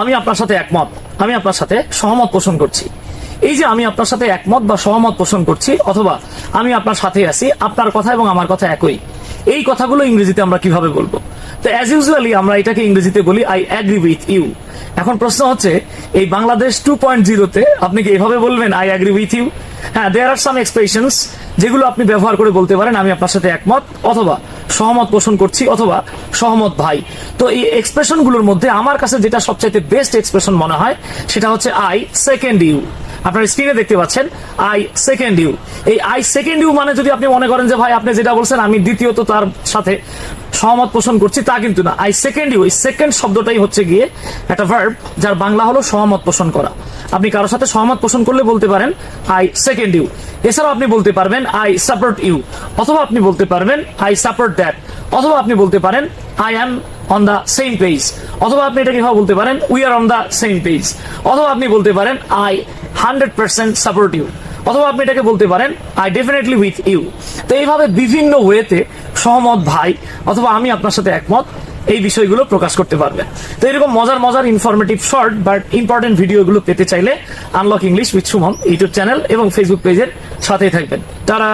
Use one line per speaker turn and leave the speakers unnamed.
আমি আপনার সাথে একমত। আমি আপনার সাথে সহমত পোষণ করছি। এই যে আমি আপনার সাথে একমত বা সহমত পোষণ করছি, অথবা আমি আপনার সাথে আছি, আপনার কথা এবং আমার কথা একই। এই কথাগুলো ইংরেজিতে আমরা কীভাবে বলব? তো অ্যাজ ইউজুয়ালি আমরা এটাকে ইংরেজিতে বলি আই অ্যাগ্রি উইথ ইউ এখন প্রশ্ন হচ্ছে, এই বাংলাদেশ টু পয়েন্ট জিরোতে আপনি কি এভাবে বলবেন আই অ্যাগ্রি উইথ ইউ হ্যাঁ দেয়ার আর সাম এক্সপ্রেশনস যেগুলো আপনি ব্যবহার করে বলতে পারেন, আমি আপনার সাথে একমত, অথবা সহমত পোষণ করছি অথবা সহমত ভাই। তো এই এক্সপ্রেশনগুলোর মধ্যে আমার কাছে যেটা সবচাইতে বেস্ট এক্সপ্রেশন মনে হয়, সেটা হচ্ছে আই সেকেন্ড ইউ আপনার স্ক্রিনে দেখতে পাচ্ছেন আই সেকেন্ড ইউ এই আই সেকেন্ড ইউ মানে যদি আপনি মনে করেন যে, ভাই, আপনি যেটা বলছেন, আমি দ্বিতীয়ত তার সাথে সহমত পোষণ করছি, তা কিন্তু না। আই সেকেন্ড ইউ এই সেকেন্ড শব্দটাই হচ্ছে গিয়ে একটা ভার্ব যার বাংলা হলো সহমত পোষণ করা। আপনি কারোর সাথে সহমত পোষণ করলে বলতে পারেন আই সেকেন্ড ইউ এছাড়াও আপনি বলতে পারবেন আই সাপোর্ট ইউ অথবা আপনি বলতে পারবেন আই সাপোর্ট দ্যাট অথবা আপনি বলতে পারেন I am on the same page অথবা আপনি এটাকে কীভাবে বলতে পারেন we are on the same page অথবা আপনি বলতে পারেন I hundred percent support you অথবা আপনি এটাকে বলতে পারেন আই ডেফিনেটলি উইথ ইউ তো এইভাবে বিভিন্ন ওয়েতে সহমত ভাই অথবা আমি আপনার সাথে একমত, এই বিষয়গুলো প্রকাশ করতে পারবেন। তো এরকম মজার মজার ইনফরমেটিভ শর্ট বাট ইম্পর্টেন্ট ভিডিওগুলো পেতে চাইলে unlock English with Suman YouTube channel এবং ফেসবুক পেজের সাথেই থাকবেন। তারা